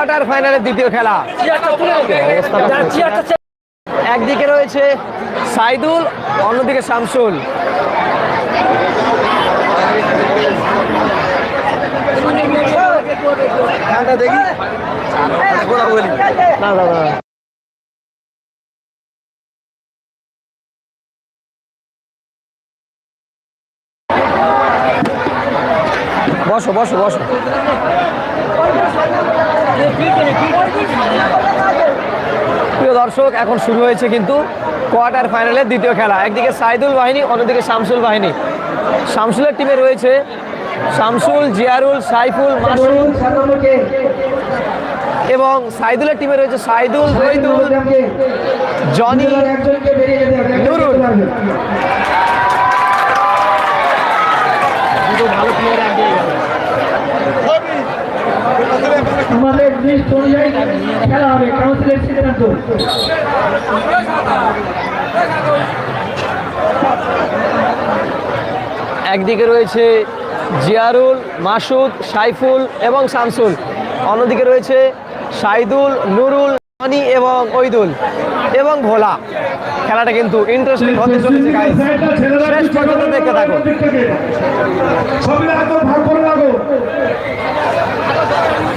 Quarter ফাইনালের দ্বিতীয় খেলা। একদিকে রয়েছে সাইদুল অন্যদিকে শামসুল। দেখি। না বসো বসো বসো। প্রিয় দর্শক, এখন শুরু হয়েছে কিন্তু কোয়ার্টার ফাইনালের দ্বিতীয় খেলা। একদিকে সাইদুল বাহিনী, অন্যদিকে শামসুল বাহিনী। শামসুলের টিমে রয়েছে শামসুল, জিয়ারুল, সাইফুল মাসুদ এবং সাইদুলের টিমে রয়েছে সাইদুল জনি, নুরুল দুটো ভালো প্লেয়ার এক জায়গায় গেল। আমাদের লিস্ট অনুযায়ী খেলা হবে। কাউন্সিলের সিদ্ধান্ত একদিকে রয়েছে জিয়ারুল মাসুদ সাইফুল এবং শামসুল। অন্যদিকে রয়েছে সাইদুল নুরুল জনি এবং ওইদুল এবং ভোলা। খেলাটা কিন্তু ইন্টারেস্টিং হতে চলেছে। শেষ পর্যন্ত দেখতে থাকুন।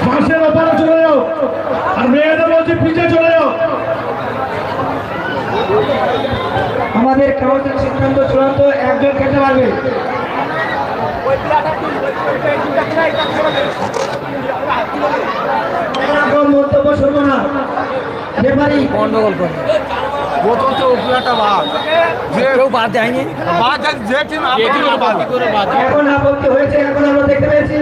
বাসের ওপারে চলে যাও। আর মেয়েদের বলছে পিছিয়ে চলে যাও। আমাদের কাউন্সিল সিদ্ধান্ত চূড়ান্ত একজন খেতে পারবে। মন্তব্য শুনব না। রেফারি। গন্ডগোল করে। তো উপলাটা বাদ। যে কেউ বাদ দেয়নি? বাদ যে টিম আপত্তি করে বাদ এখন আপত্তি হয়েছে এখন আমরা দেখতে পেয়েছি।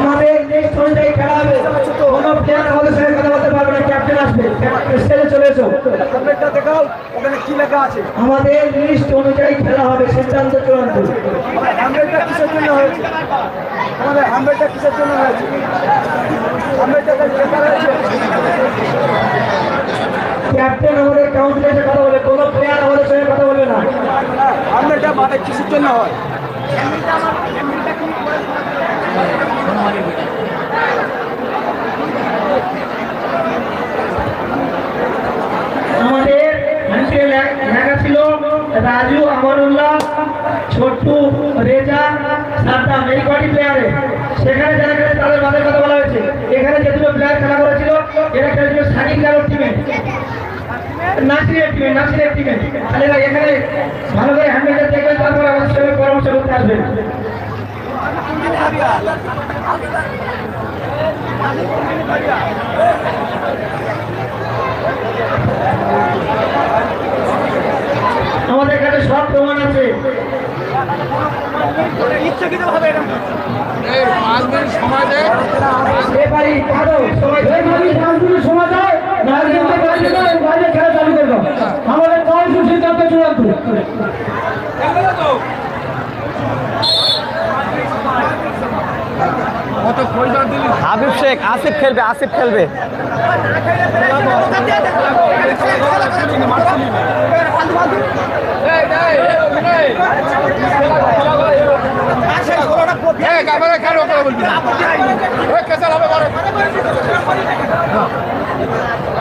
আমাদের নেক্সট অনুযায়ী খেলা হবে। কোন প্লেয়ার আমাদের সঙ্গে কথা বলতে পারবে না ক্যাপ্টেন আসবে। স্টেজে চলে এসো। দেখাও ওখানে কি লেখা আছে? আমাদের লিস্ট অনুযায়ী খেলা হবে সিদ্ধান্ত চূড়ান্ত। হ্যামলেটটা কিসের জন্য হয়েছে? আমাদের হ্যামলেটটা কিসের জন্য হয়েছে? হ্যামলেটটা লেখা রয়েছে। ক্যাপ্টেন আমাদের কাউন্সিলে কথা বলে কোনো প্লেয়ার আমাদের সঙ্গে কথা বলবে না। হ্যামলেটটা মাঠে কিসের জন্য হয়। আমাদের লেখা ছিল রাজু আমানুল্লাহ ছোট্টু রেজা সাদ্দাম এই কটি প্লেয়ারে সেখানে যারা খেলে তাদের বাদের কথা বলা হয়েছে। এখানে যে দুটো প্লেয়ার খেলা করেছিল এরা খেলেছিল সাকিব গালোর টিমে টিমে টিমে এখানে ভালো করে হ্যান্ডেলটা দেখবেন তারপর আমাদের সঙ্গে পরামর্শ করতে আসবেন। আমাদের কাছে সব প্রমাণ আছে। মিনিট সময় দেয় বাইরে খেলা চালু করব আমাদের কাউন্সিল সিদ্ধান্ত চূড়ান্ত কত পয়সা দিলি হাবিব শেখ আসিফ খেলবে আসিফ খেলবে বলবি হবে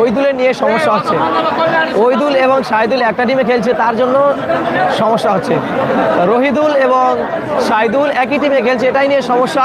ওইদুলের নিয়ে সমস্যা হচ্ছে। ওইদুল এবং সাইদুল একটা টিমে খেলছে, তার জন্য সমস্যা হচ্ছে। রহিদুল এবং সাইদুল একই টিমে খেলছে, এটাই নিয়ে সমস্যা।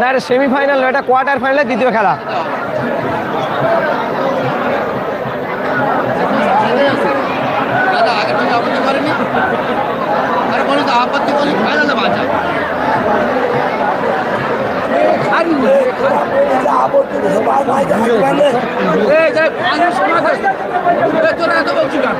এটা সেমিফাইনাল এটা কোয়ার্টার ফাইনালের দ্বিতীয় খেলা দাদা আগে থেকে আপত্তি করেনি আরে বলো তো আপত্তি করলে ফাইনালে বাঁচা এই যে পানির সময় দেখো এই তোরা এত বলছি কেন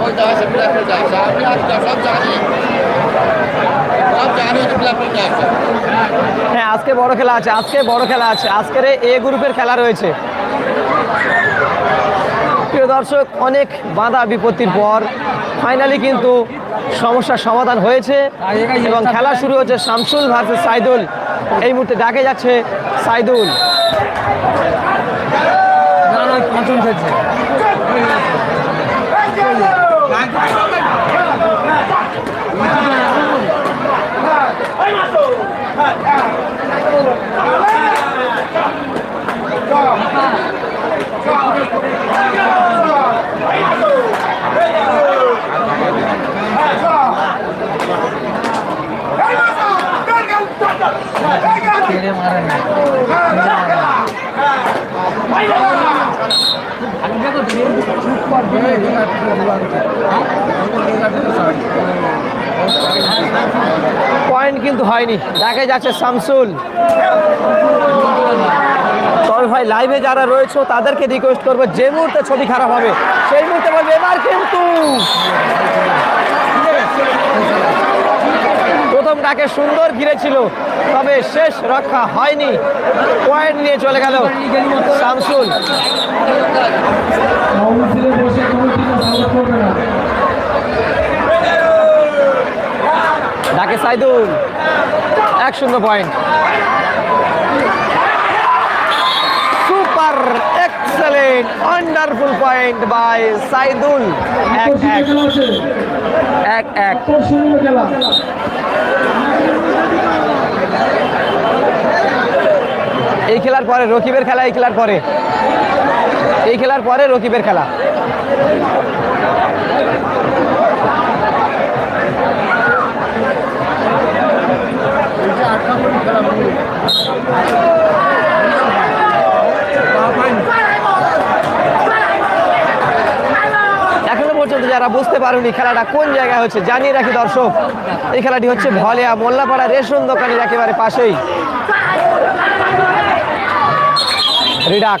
ওই জায়গায় সে প্লেয়ার যায় আপনি আসলে সব জায়গায় সব জায়গায় হচ্ছে প্লেয়ার আছে হ্যাঁ আজকে বড় খেলা আছে আজকে বড় খেলা আছে। আজকের এ গ্রুপের খেলা রয়েছে। প্রিয় দর্শক, অনেক বাধা বিপত্তির পর ফাইনালি কিন্তু সমস্যার সমাধান হয়েছে এবং খেলা শুরু হয়েছে শামসুল ভার্সেস সাইদুল। এই মুহূর্তে ডাকে যাচ্ছে সাইদুল। পয়েন্ট কিন্তু হয়নি। দেখা যাচ্ছে শামসুল। তবে ভাই লাইভে যারা রয়েছে, তাদেরকে রিকোয়েস্ট করব, যে মুহূর্তে ছবি খারাপ হবে, সেই মুহূর্তে বলবে, এবার কিন্তু প্রথম ডাকে সুন্দর ঘিরেছিল, তবে শেষ রক্ষা হয়নি। পয়েন্ট নিয়ে চলে গেল শামসুল। ডাকে সাইদুল। এক শূন্য point super excellent wonderful point by Saidul. এক এক। এক এক। এই খেলার পরে, রকিবের খেলা, এই খেলার পরে। এই খেলার পরে, রকিবের খেলা। এখনও পর্যন্ত যারা বুঝতে পারেনি খেলাটা কোন জায়গায় হচ্ছে, জানিয়ে রাখি দর্শক, এই খেলাটি হচ্ছে ভলেয়া মোল্লাপাড়া রেশন দোকানের একেবারে পাশেই রিডাক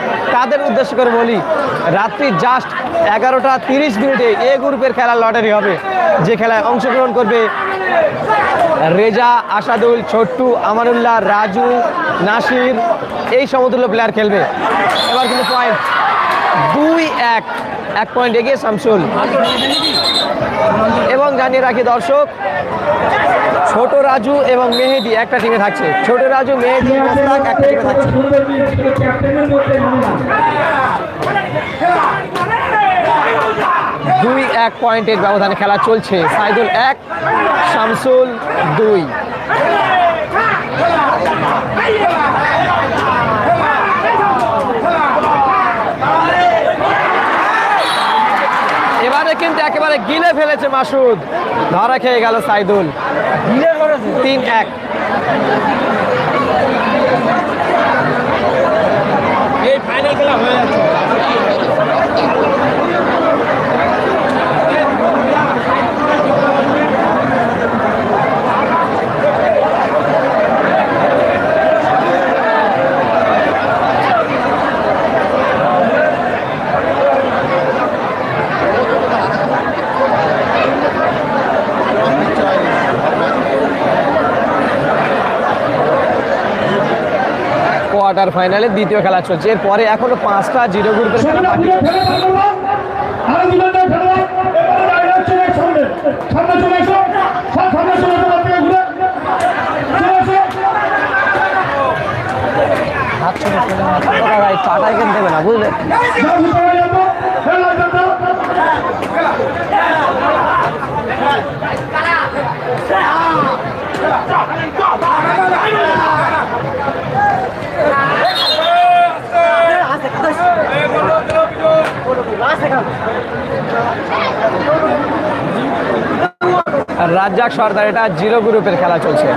তাদের উদ্দেশ্য করে বলি? রাত্রি জাস্ট এগারোটা তিরিশ মিনিটে এ গ্রুপের খেলার লটারি হবে, যে খেলায় অংশগ্রহণ করবে রেজা, আসাদুল, ছোট্টু, আমানুল্লাহ, রাজু, নাসির, এই সমতুল্য প্লেয়ার খেলবে। এবার কিন্তু পয়েন্ট দুই এক। এক পয়েন্ট এগিয়ে শামসুল। এবং জানিয়ে রাখি দর্শক, ছোট রাজু এবং মেহেদি একটা টিমে থাকছে। ছোট রাজু, মেহেদি একটা টিমে থাকছে। দুই এক পয়েন্টের ব্যবধানে খেলা চলছে। সাইদুল এক, শামসুল দুই এবারে কিন্তু একেবারে গিলে ফেলেছে মাসুদ। ধরা খেয়ে গেল সাইদুল। তিন এক। কোয়ার্টার ফাইনালে দ্বিতীয় খেলা চলছে এরপরে এখনও পাঁচটা জিরো গ্রুপের খেলা বাকি। এবারে লাইন হচ্ছে না। সামনে চলে এসো। সব সামনে চলে এসো, বাদ থেকে ঘুরে। চলে এসো। হাত ছেড়ে ফেলে না তোরা ভাই পাটা এখানে দেবে না বুঝলে যাও ভিতরে যাব। ফেল লাইন দাও। আর রাজ্জাক সর্দার এটা জিরো গ্রুপের খেলা চলছে।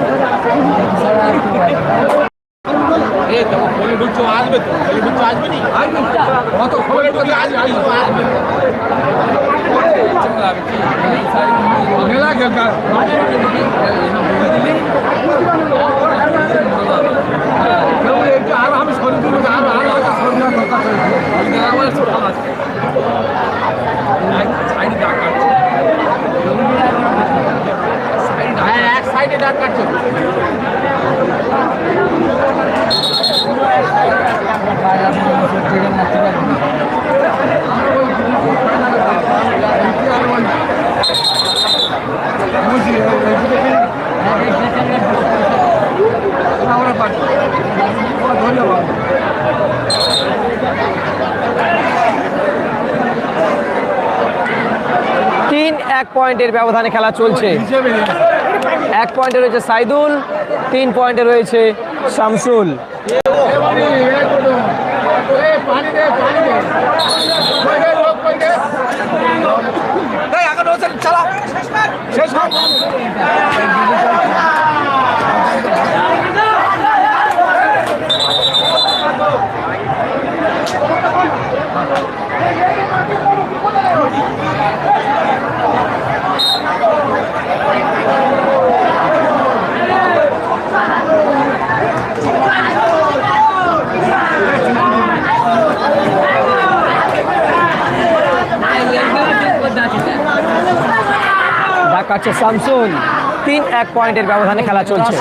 আছে সাইডে ডাক কাটছে এক ডাক কাটছে তিন এক পয়েন্টের ব্যবধানে খেলা চলছে। এক পয়েন্টে রয়েছে সাইদুল তিন পয়েন্টে রয়েছে শামসুল পানি দে পানি দে কই দে লোক কই দে এই আগে নসেন চালা শেষ হোক স্যামসুন তিন এক পয়েন্টের ব্যবধানে খেলা চলছে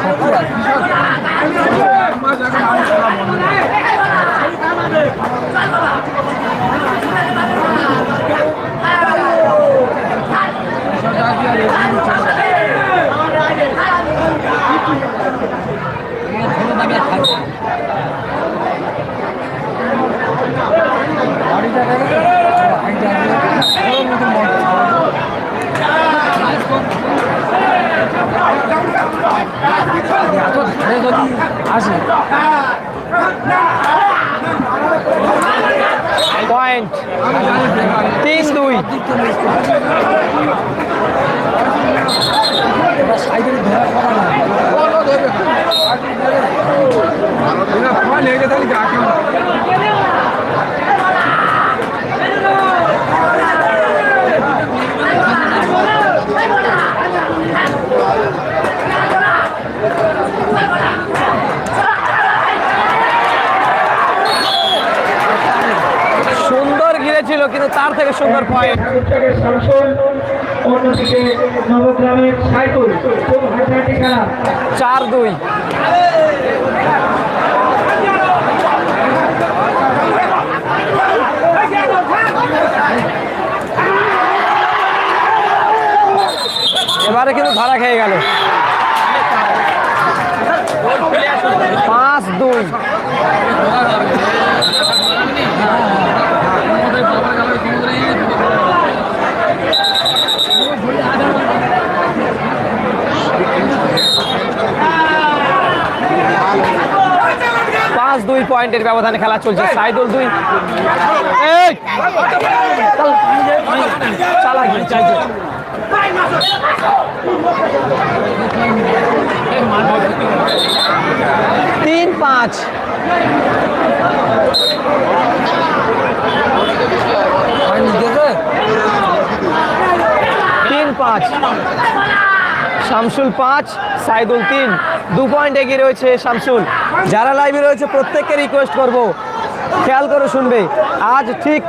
পয়েন্ট তিন দুই লেগে তাহলে গাকে ফিরেছিল কিন্তু তার থেকে সুন্দর পয়েন্ট চার দুই। এবারে কিন্তু ধরা খেয়ে গেল। পাঁচ দুই। পাঁচ দুই পয়েন্টের ব্যবধানে খেলা চলছে। সাইদুল দুই! চালাকি। তিন পাঁচ। তিন পাঁচ। শামসুল পাঁচ, সাইদুল তিন। দু পয়েন্ট এগিয়ে রয়েছে শামসুল। যারা লাইভে রয়েছে, প্রত্যেককে রিকোয়েস্ট করব। খেয়াল করে শুনবে। আজ ঠিক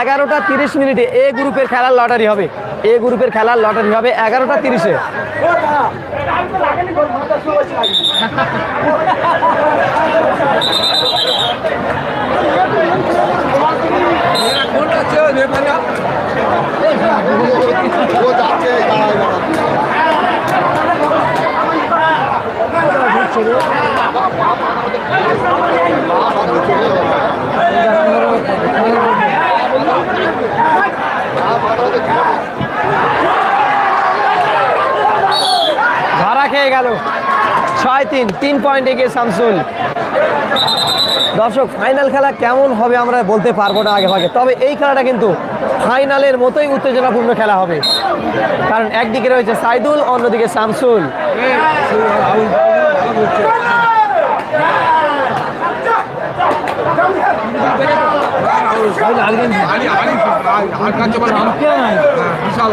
এগারোটা তিরিশ মিনিটে এ গ্রুপের খেলার লটারি হবে। এ গ্রুপের খেলার লটারি হবে এগারোটা তিরিশে। খেয়ে গেল। ছয় তিন তিন পয়েন্ট এগিয়ে শামসুল। দর্শক ফাইনাল খেলা কেমন হবে আমরা বলতে পারব না আগে ভাগে তবে এই খেলাটা কিন্তু ফাইনালের মতোই উত্তেজনাপূর্ণ খেলা হবে। কারণ একদিকে রয়েছে সাইদুল, অন্যদিকে শামসুল। বল বিশাল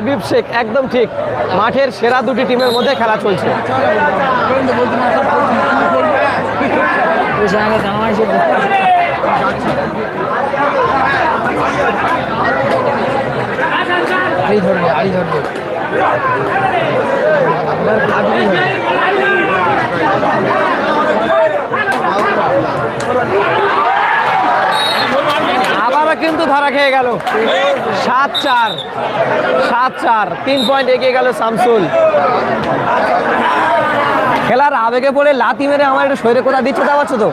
হাবিব শেখ একদম ঠিক। মাঠের সেরা দুটি টিমের মধ্যে খেলা চলছে। আবারও কিন্তু ধরা খেয়ে গেল। সাত চার সাত চার, তিন পয়েন্ট এগিয়ে গেল শামসুল। খেলার আবেগে পড়ে লাতি মেরে আমার একটু শরীরে কোথা দিচ্ছে তা? পারছ তো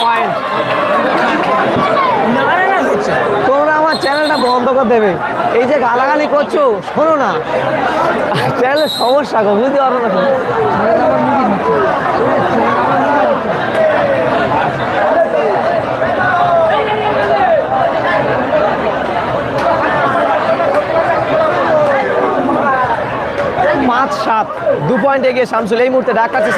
পয়েন্ট চ্যানেলটা দেবে। এই যে গালাগালি করছ শোনো না। চ্যানেলের সমস্যা গো বুঝতে পারো না পাঁচ সাত দু পয়েন্ট এগিয়ে শামসুল। এই মুহূর্তে ডাক আছে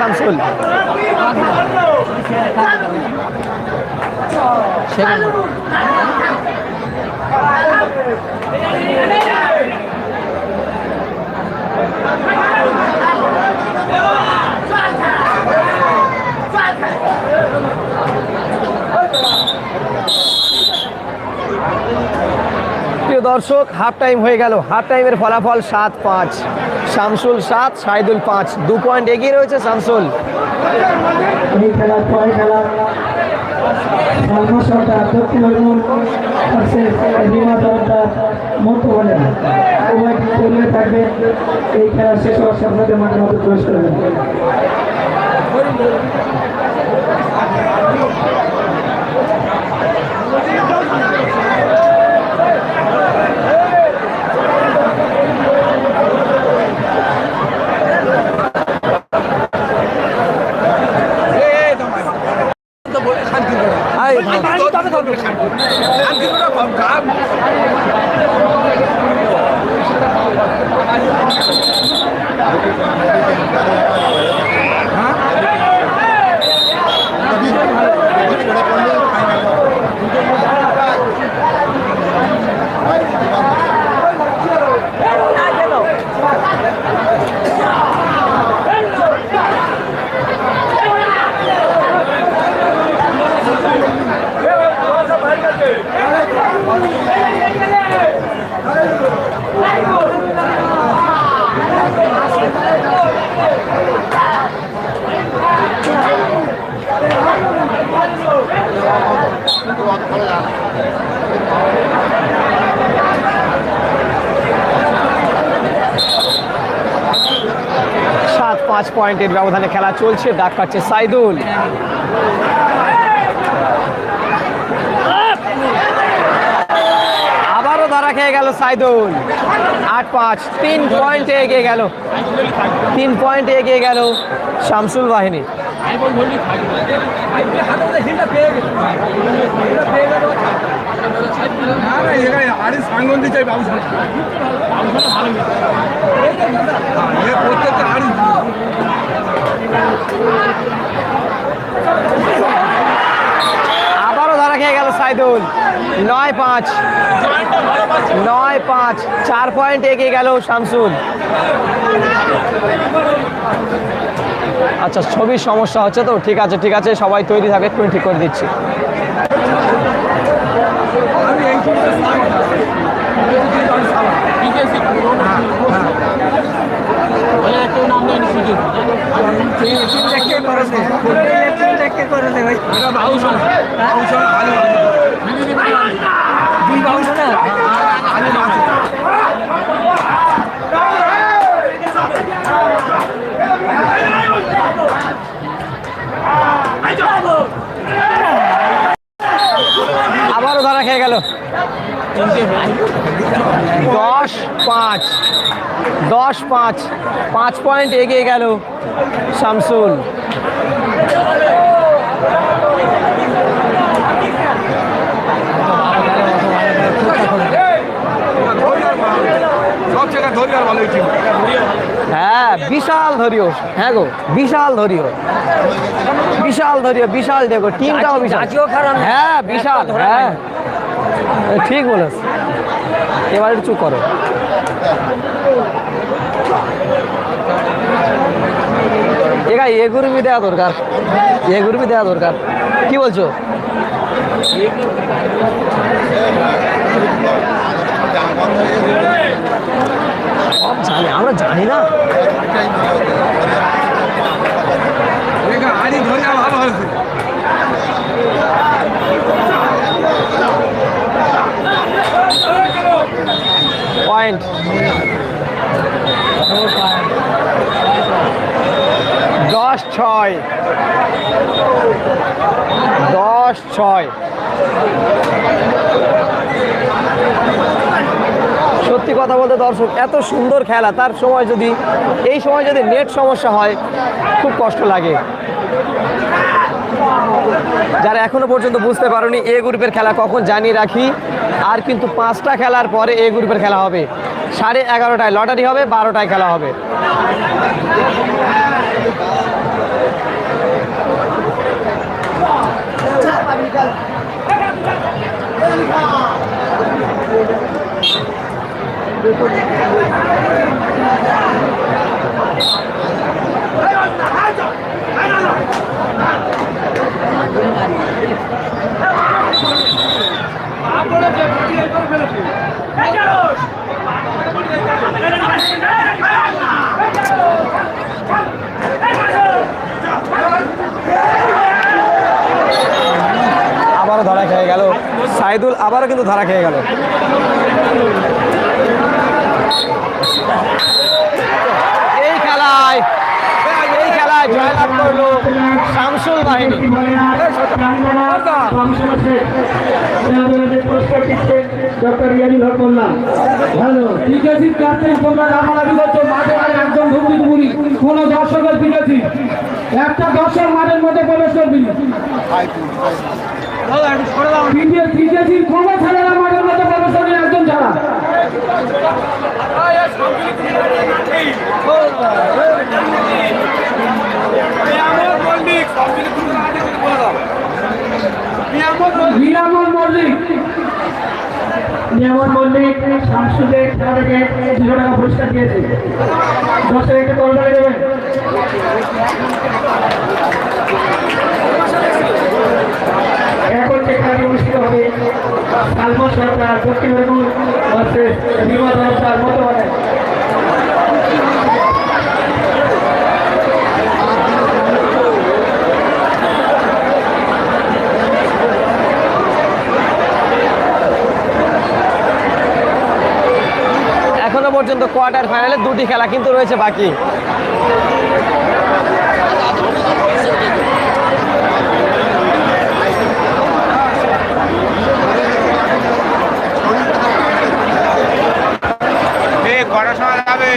প্রিয় দর্শক হাফ টাইম হয়ে গেল। হাফ টাইমের ফলাফল সাত পাঁচ। শামসুল সাত, সাইদুল পাঁচ। দু পয়েন্ট এগিয়ে রয়েছে শামসুল। এই খেলা শেষ হওয়ার সাথে মাঠের মধ্যে প্রবেশ করবেন এই তোমার তো বলে শান্তি করে আয়, তবে তবে পাঁচ পয়েন্টের ব্যবধানে খেলা চলছে ডাক পাচ্ছে সাইদুল। আবারও ধরা খেয়ে গেল সাইদুল। আট পাঁচ, তিন পয়েন্টে এগিয়ে গেল। তিন পয়েন্টে এগিয়ে গেল শামসুল বাহিনী। আরে সাঙ্গন চাই বাবু প্রত্যেকটা আড়ি। আবারও ধরা খেয়ে গেল সাইদুল। নয় পাঁচ। নয় পাঁচ। চার পয়েন্ট এগিয়ে গেল শামসুল। আচ্ছা ছবির সমস্যা হচ্ছে তো, ঠিক আছে ঠিক আছে, সবাই তৈরি থাকে এক্ষুনি ঠিক করে দিচ্ছি। আমি এই বাবু শোন বাবু শোন আলু দুই বাবু শোন আলু মাছ আবারও ধরা খেয়ে গেল দশ পাঁচ। দশ পাঁচ। পাঁচ পয়েন্ট এগিয়ে গেল শামসুল। হ্যাঁ বিশাল ধরিও। হ্যাঁ গো বিশাল ধরিও। বিশাল ধরিও বিশাল দেখো টিমটাও বিশাল। হ্যাঁ বিশাল হ্যাঁ। ঠিক বলেছ। এবার একটু করো। এগা এ গুরুমি দেওয়া দরকার। এ গুরুমি দেওয়া দরকার। কি বলছো? জানি, আমরা জানি না। ভালো পয়েন্ট দশ ছয় দশ ছয় সত্যি কথা বলতে দর্শক, এত সুন্দর খেলা। তার সময় যদি, এই সময় যদি নেট সমস্যা হয়, খুব কষ্ট লাগে। যারা এখনও পর্যন্ত বুঝতে পারোনি, এ গ্রুপের খেলা কখন জানিয়ে রাখি। আর কিন্তু পাঁচটা খেলার পরে এ গ্রুপের খেলা হবে। সাড়ে এগারোটায় লটারি হবে, বারোটায় খেলা হবে। আবারও ধরা খেয়ে গেল। সাইদুল আবারও কিন্তু ধরা খেয়ে গেল। জয়লাভ করল শামসুল বাহিনী ভালো বিকেসি ক্যাপ্টেন তোমরা রামালাবি করছ মাঠে মাঠে একদম ঢুকবি ঢুকুরি কোন দর্শকের বিকেসি একটা দর্শক মাঠের মধ্যে প্রবেশ করবি বিকেসি কোন ছেলেরা মাঠের মধ্যে প্রবেশ করবি একজন ছাড়া নিরামল মল্লিক। নিয়ামত মল্লিক শামসুদের খেলা থেকে দুশো টাকা পুরস্কার দিয়েছে। হবে সালমান সরকার দক্ষিণ মেদিনীপুর বিমা সরকার মতবাদে এখনও পর্যন্ত কোয়ার্টার ফাইনালে দুটি খেলা কিন্তু রয়েছে বাকি কটার সময় যাবে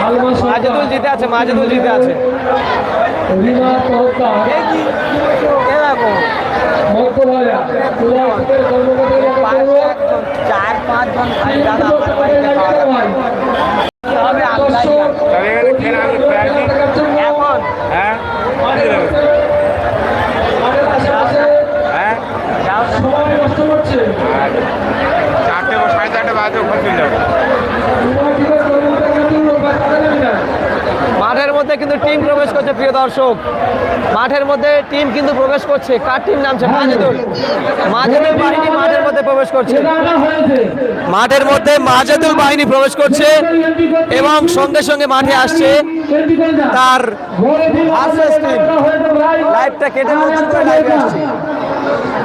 সালমান মাজেদুল সরকার জিতে আছে মাজেদুল জিতে আছে। চার পাঁচ জন ভাই হবে দর্শক তবে এখানে খেলা আমি প্রায় টাকার জন্য এখন হ্যাঁ মাঠের আশেপাশে হ্যাঁ সময় নষ্ট করছে চারটে বা সাড়ে চারটে বাজে ওখানে চলে যাবে তুলাসুদের কর্মকর্তা তাদের নামে না মাঠের মধ্যে কিন্তু টিম প্রবেশ করছে প্রিয় দর্শক। মাঠের মধ্যে টিম কিন্তু প্রবেশ করছে। কার টিম নামছে? মাজেদুল মাজেদুল বাহিনী মাঠের মধ্যে প্রবেশ করছে। মাঠের মধ্যে মাজেদুল বাহিনী প্রবেশ করছে এবং সঙ্গে সঙ্গে মাঠে আসছে তার লাইভটা কেটে নতুন করে লাইভে আসছে।